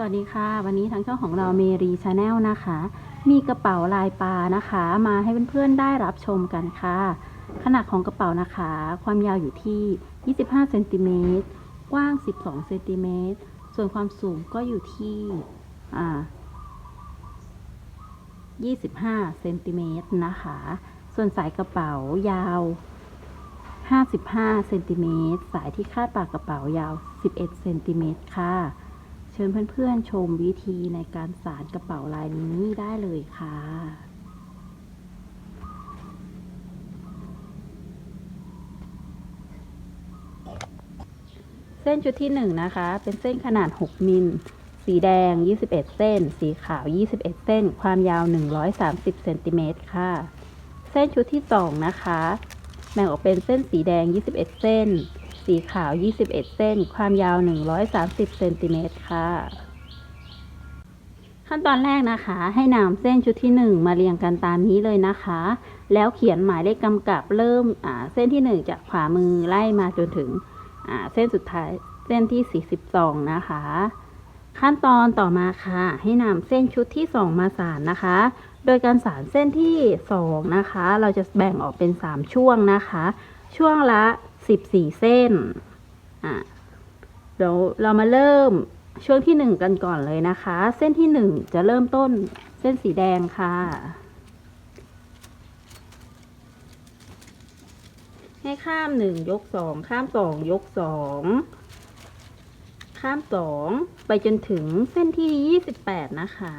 สวัสดีค่ะ วันนี้ทางช่องของเราเมรีชาแนลนะคะ มีกระเป๋าลายปลานะคะ มาให้เพื่อนๆได้รับชมกันค่ะ ขนาดของกระเป๋านะคะ ความยาวอยู่ที่ 25เซนติเมตรกว้าง 12เซนติเมตรส่วนความสูงก็อยู่ที่25เซนติเมตรนะคะ ส่วนสายกระเป๋ายาว 55เซนติเมตรสายที่คาดปากกระเป๋ายาว 11เซนติเมตรค่ะ ชิญเพื่อนๆชมวิธีในการสารกระเป๋าลายนี้ได้เลยค่ะ เส้นชุดที่1นะคะ เป็นเส้นขนาด 6 มิล สีแดง 21 เส้น สีขาว 21 เส้น ความยาว 130เซนติเมตรค่ะ เส้นชุดที่ 2 นะคะ แบ่งออกเป็นเส้นสีแดง 21 เส้น สีขาว 21 เส้น ความยาว 130 เซนติเมตรค่ะ ขั้นตอนแรกนะคะ ให้นำเส้นชุดที่ 1 มาเรียงกันตามนี้เลยนะคะ แล้วเขียนหมายเลขกำกับเริ่มเส้นที่ 1 จากขวามือไล่มาจนถึงเส้นสุดท้ายเส้นที่ 42 นะคะ ขั้นตอนต่อมาค่ะ ให้นำเส้นชุดที่ 2 มาสานนะคะ โดยการสานเส้นที่ 2 นะคะ เราจะแบ่งออกเป็น 3 ช่วงนะคะ ช่วงละ 14 เส้นอะเดี๋ยวเรามาเริ่มช่วงที่ 1 กันก่อนเลยนะคะ เส้นที่ 1 จะเริ่มต้นเส้นสีแดงค่ะ ให้ข้าม 1 ยก 2 ข้าม 2 ยก 2 ข้าม 2 ไปจนถึงเส้นที่ 28 นะคะ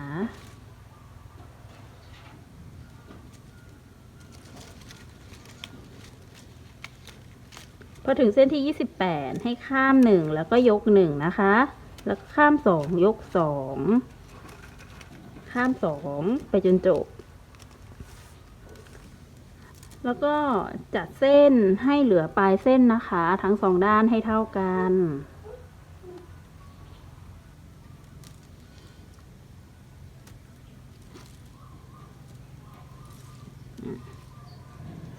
อถึงเส้นที่ 28 ให้ข้าม 1 แล้วก็ยก 1 นะคะ แล้วก็ข้าม 2 ยก 2 ข้าม 2 ไปจนจบ แล้วก็จัดเส้นให้เหลือปลายเส้นนะคะ ทั้งสองด้านให้เท่ากัน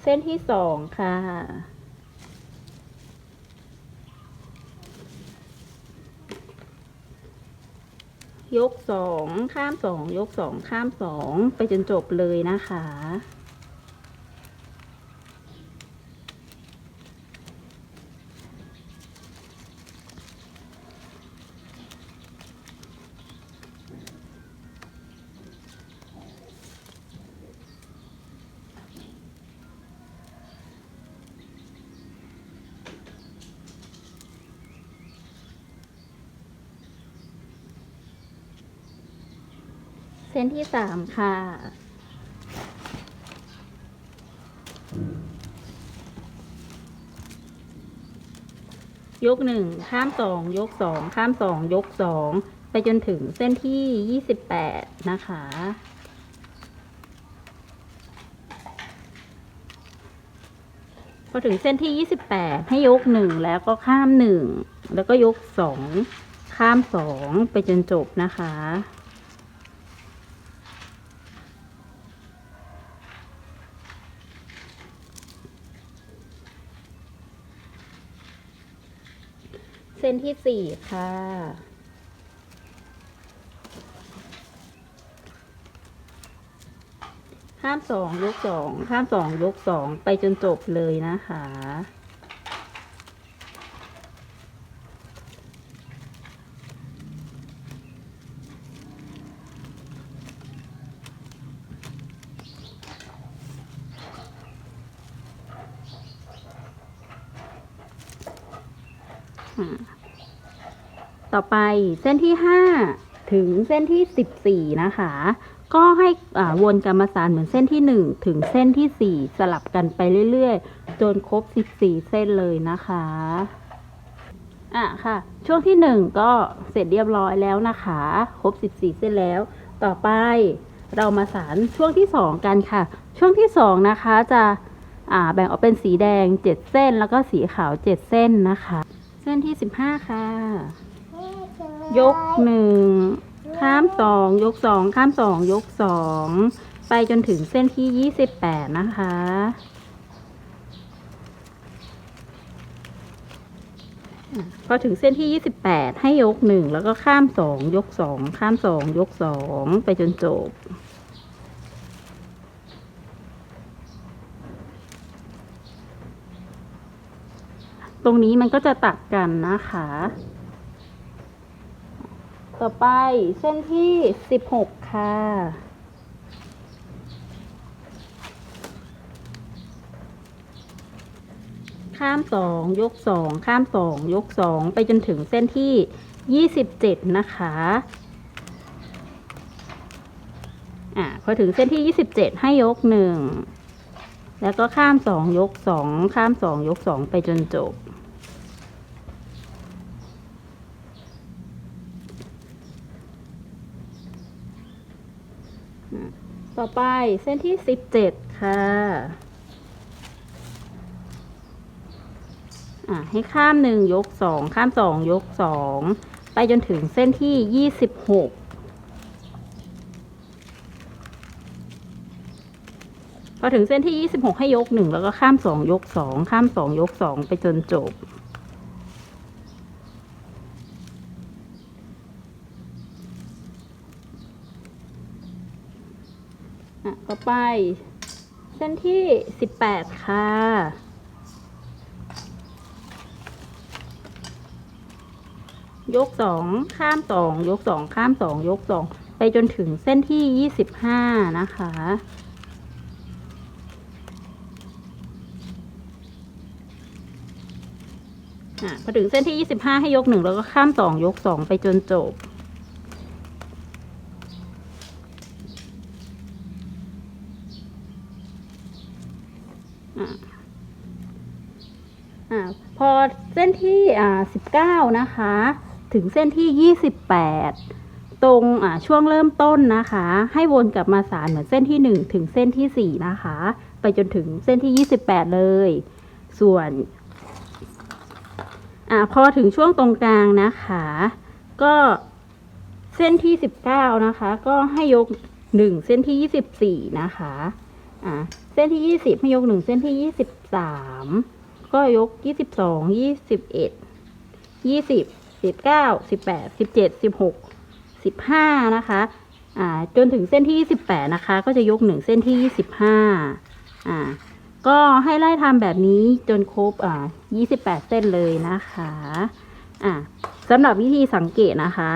เส้นที่สองค่ะ ยกสองข้ามสองยกสองข้ามสองไปจนจบเลยนะคะ นที่สามค่ะ ยกหนึ่งข้ามสองยกสองข้ามสองยกสองไปจนถึงเส้นที่ยี่สิบแปดนะคะพอถึงเส้นที่ยี่สิบแปดให้ยกหนึ่งแล้วก็ข้ามหนึ่งแล้วก็ยกสองข้ามสองไปจนจบนะคะ เส้นที่สี่ค่ะ ข้ามสองยกสองข้ามสองยกสองไปจนจบเลยนะคะ ต่อไปเส้นที่ห้าถึงเส้นที่สิบสี่นะคะ ก็ให้วนกรรมสานเหมือนเส้นที่หนึ่งถึงเส้นที่สี่สลับกันไปเรื่อยๆ จนครบสิบสี่เส้นเลยนะคะอะค่ะ ช่วงที่หนึ่งก็เสร็จเรียบร้อยแล้วนะคะ ครบสิบสี่เส้นแล้ว ต่อไปเรามาสานช่วงที่สองกันค่ะ ช่วงที่สองนะคะจะแบ่งออกเป็นสีแดงเจ็ดเส้น แล้วก็สีขาวเจ็ดเส้นนะคะ เส้นที่สิบห้าค่ะ ยกหนึ่งข้ามสองยกสองข้ามสองยกสองไปจนถึงเส้นที่ยี่สิบแปดนะคะ พอถึงเส้นที่28ให้ยก1แล้วก็ข้าม2ยก2ข้าม2ยก2ไปจนจบตรงนี้มันก็จะตัดกันนะคะ ต่อไปเส้นที่16ค่ะ ข้ามสองยกสองข้ามสองยกสองไปจนถึงเส้นที่ยี่สิบเจ็ดนะคะอะพอถึงเส้นที่ยี่สิบเจ็ดให้ยกหนึ่งแล้วก็ข้ามสองยกสองข้ามสองยกสองไปจนจบ ต่อไปเส้นที่สิบเจ็ดค่ะ อะ ให้ข้ามหนึ่งยกสองข้ามสองยกสองไปจนถึงเส้นที่ยี่สิบหกพอถึงเส้นที่ยี่สิบหกให้ยกหนึ่งแล้วก็ข้ามสองยกสองข้ามสองยกสองไปจนจบ ต่อไป เส้นที่สิบแปดค่ะ ยกสองข้ามสองยกสองข้ามสองยกสองไปจนถึงเส้นที่ยี่สิบห้านะคะพอถึงเส้นที่ยี่สิบห้าให้ยกหนึ่งแล้วก็ข้ามสองยกสองไปจนจบ อะอ่า พอเส้นที่อ่าสิบเก้านะคะ ถึงเส้นที่ยี่สิบแปดตรงอ่าช่วงเริ่มต้นนะคะ ให้วนกลับมาสารเหมือนเส้นที่หนึ่งถึงเส้นที่สี่นะคะ ไปจนถึงเส้นที่ยี่สิบแปดเลย ส่วนอ่าพอถึงช่วงตรงกลางนะคะ ก็เส้นที่สิบเก้านะคะ ก็ให้ยกหนึ่งเส้นที่ยี่สิบสี่นะคะอ่าเส้นที่ยี่สิบให้ยกหนึ่งเส้นที่ยี่ ก็ยกยี่สิบสองยี่สิบเอ็ดยี่สิบสิบเก้าสิบแปดสิบเจ็ดสิบหกสิบห้านะคะอ่าจนถึงเส้นที่ยี่สิบแปดนะคะ ก็จะยกหนึ่งเส้นที่ยี่สิบห้าอ่าก็ให้ไล่ทำแบบนี้จนครบอ่ายี่สิบแปดเส้นเลยนะคะอ่าสำหรับวิธีสังเกตนะคะ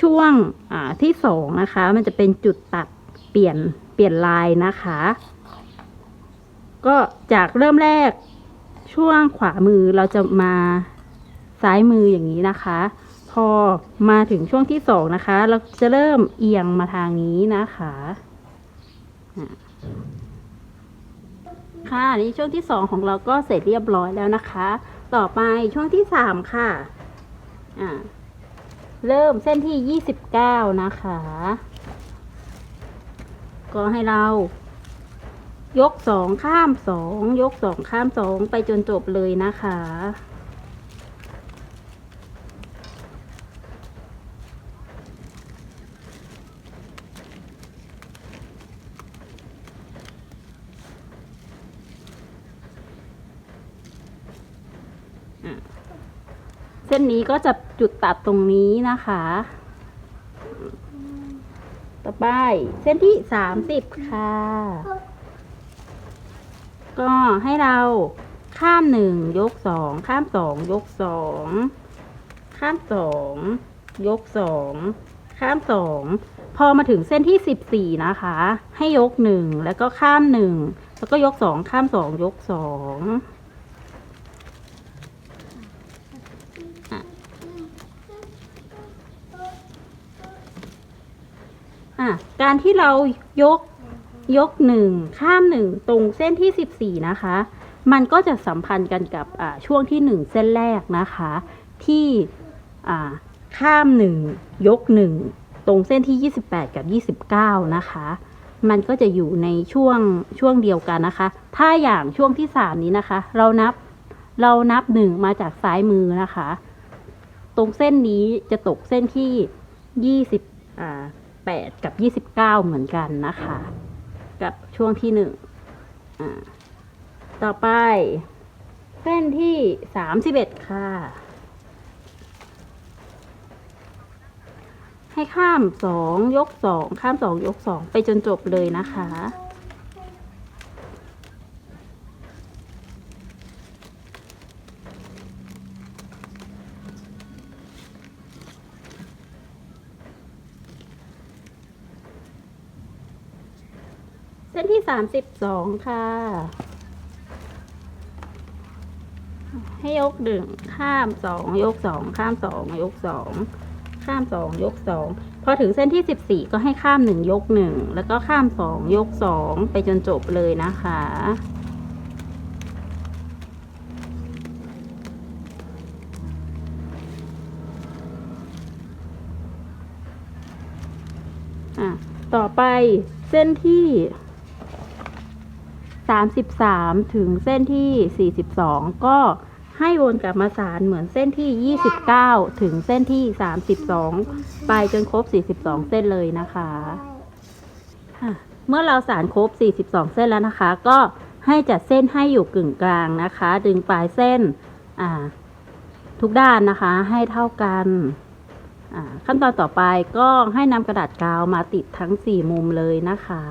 ช่วงอ่าที่สองนะคะ มันจะเป็นจุดตัดเปลี่ยนเปลี่ยนลายนะคะ ก็จากเริ่มแรก ช่วงขวามือเราจะมาซ้ายมืออย่างนี้นะคะ พอมาถึงช่วงที่สองนะคะ เราจะเริ่มเอียงมาทางนี้นะคะอะค่ะนี่ช่วงที่สองของเราก็เสร็จเรียบร้อยแล้วนะคะ ต่อไปช่วงที่สามค่ะอะเริ่มเส้นที่ยี่สิบเก้านะคะ ก็ให้เรา ยกสองข้ามสองยกสองข้ามสองไปจนจบเลยนะคะ เส้นนี้ก็จะจุดตัดตรงนี้นะคะ ต่อไปเส้นที่สามสิบค่ะ ก็ให้เราข้ามหนึ่งยกสองข้ามสองยกสองข้ามสองยกสองข้ามสองพอมาถึงเส้นที่สิบสี่นะคะ ให้ยกหนึ่งแล้วก็ข้ามหนึ่งแล้วก็ยกสองข้ามสองยกสองอะการที่เรายก ยกหนึ่งข้ามหนึ่งตรงเส้นที่สิบสี่นะคะ มันก็จะสัมพันธ์กันกับช่วงที่หนึ่งเส้นแรกนะคะ ที่ข้ามหนึ่งยกหนึ่งตรงเส้นที่ยี่สิบแปดกับยี่สิบเก้านะคะ มันก็จะอยู่ในช่วงช่วงเดียวกันนะคะ ถ้าอย่างช่วงที่สามนี้นะคะ เรานับเรานับหนึ่งมาจากซ้ายมือนะคะ ตรงเส้นนี้จะตกเส้นที่ยี่สิบอ่าแปดกับยี่สิบเก้าเหมือนกันนะคะ ช่วงที่หนึ่งต่อไปเส้นที่สามสิบเอ็ดค่ะ ให้ข้ามสองยกสองข้ามสองยกสองไปจนจบเลยนะคะ เส้นที่สามสิบสองค่ะ ให้ยกหนึ่งข้ามสองยกสองข้ามสองยกสองข้ามสองยกสองพอถึงเส้นที่สิบสี่ก็ให้ข้ามหนึ่งยกหนึ่งแล้วก็ข้ามสองยกสองไปจนจบเลยนะคะอะต่อไปเส้นที่ 33 ถึงเส้นที่ 42 ก็ให้วนกลับมาสารเหมือนเส้นที่ 29 ถึงเส้นที่ 32 ไปจนครบ 42 เส้นเลยนะคะค่ะเมื่อเราสารครบ 42 เส้นแล้วนะคะ ก็ให้จัดเส้นให้อยู่กึ่งกลางนะคะ ดึงปลายเส้นทุกด้านนะคะให้เท่ากันขั้นตอนต่อไปก็ให้นำกระดาษกาวมาติดทั้ง 4 มุมเลยนะคะ